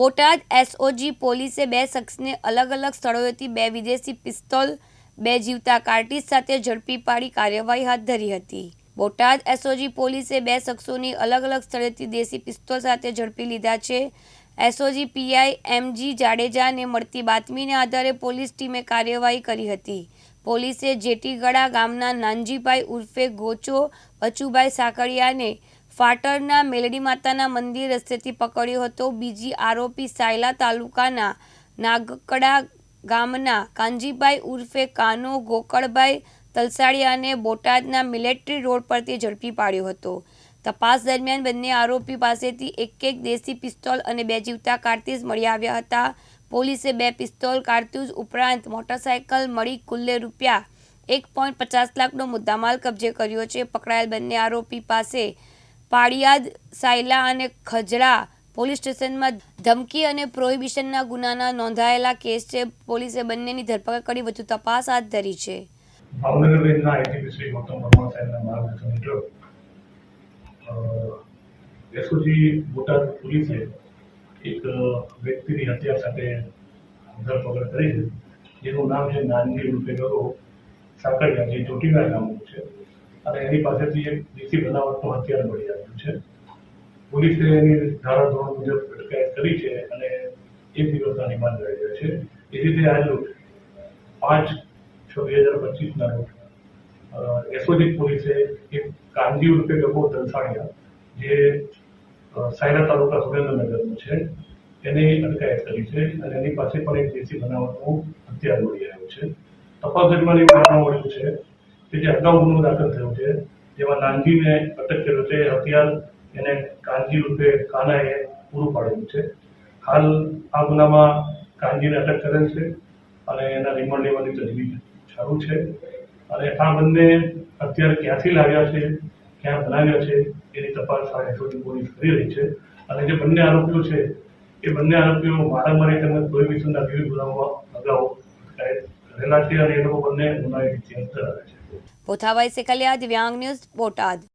Botad SOG પોલીસે બે શખ્સને અલગ અલગ સ્થળોએથી બે વિદેશી પિસ્તોલ, બે જીવતા કાર્ટીજ સાથે ઝડપી પાડી કાર્યવાહી હાથ ધરી હતી. બોટાદ એસઓજી પોલીસે બે શખ્સોની અલગ અલગ સ્થળેથી દેશી પિસ્તોલ સાથે ઝડપી લીધા છે. એસઓજી પીઆઈ એમજી જાડેજાને મળતી બાતમીને આધારે પોલીસ ટીમે કાર્યવાહી કરી હતી. પોલીસે જેટીગડા ગામના નાનજીભાઈ ઉર્ફે ગોચો બચુભાઈ સાકરિયાને ફાટરના મેલડી માતાના મંદિર રસ્તેથી પકડ્યો હતો. બીજી આરોપી સાયલા તાલુકાના નાગકડા ગામના કાનજીભાઈ ઉર્ફે કાનો ગોકળભાઈ તલસાડિયાને બોટાદના મિલિટરી રોડ પરથી ઝડપી પાડ્યો હતો. તપાસ દરમિયાન બંને આરોપી પાસેથી એક એક દેશી પિસ્તોલ અને બે જીવતા કારતૂસ મળી આવ્યા હતા. પોલીસે બે પિસ્તોલ કારતૂસ ઉપરાંત મોટરસાયકલ મળી કુલ્લે રૂપિયા એક પોઈન્ટ પચાસ લાખનો મુદ્દામાલ કબજે કર્યો છે. પકડાયેલ બંને આરોપી પાસે પાળિયાદ, સાયલા અને ખજડા પોલીસ સ્ટેશનમાં ધમકી અને પ્રોહિબિશનના ગુનાના નોંધાયેલા કેસ છે. પોલીસે બંનેની ધરપકડ કરી વધુ તપાસ હાથ ધરી છે. એસઓજી બોટાદ પોલીસે એક વ્યક્તિની હત્યા સાથે ધરપકડ કરી છે. જેનું નામ છે નાનજી રૂપે ગરો સાકરિયા, જે ચોટીલા ગામનું છે. અને એની પાસેથી એક દેશી બનાવટનું હથિયાર મળી આવ્યું છે. પોલીસે એની ધારા મુજબ અટકાયત કરી છે અને એક દિવસના રિમાન્ડ મેળવ્યા છે. એ રીતે આ લૂંટ પાંચ છ બે હજાર પચીસના લૂંટ એસઓજી પોલીસે એક કાનજી રૂપે ગગો દલસાણિયા જે સાયરા તાલુકા સુરેન્દ્રનગરનું છે, એની અટકાયત કરી છે અને એની પાસે પણ એક દેશી બનાવટનું હથિયાર મળી આવ્યું છે. તપાસ દરમિયાન એવું જાણવા મળ્યું છે કે જે અગાઉ ગુનો દાખલ થયો છે. જેમાં નાનજીને અટક કર્યો છે. હથિયાર એને કાનજી રૂપે કાનાએ પૂરું પાડેલું છે. હાલ આ ગુનામાં કાનજીને અટક કરેલ છે અને એના રિમાન્ડ લેવાની તજવીજ ચાલુ છે. અને આ બંને અત્યારે ક્યાંથી લાવ્યા છે, ક્યાં બનાવ્યા છે, એની તપાસ આ એસઓજી પોલીસ કરી રહી છે. અને જે બંને આરોપીઓ છે, એ બંને આરોપીઓ મારામારી તેમજ પ્રોહિબિશનના વિવિધ ગુનાઓમાં અગાઉ કરેલા છે અને એ લોકો બંને ગુનાહિત છે. પોથાભાઈ સેકલિયા દિવ્યાંગ ન્યૂઝ બોટાદ.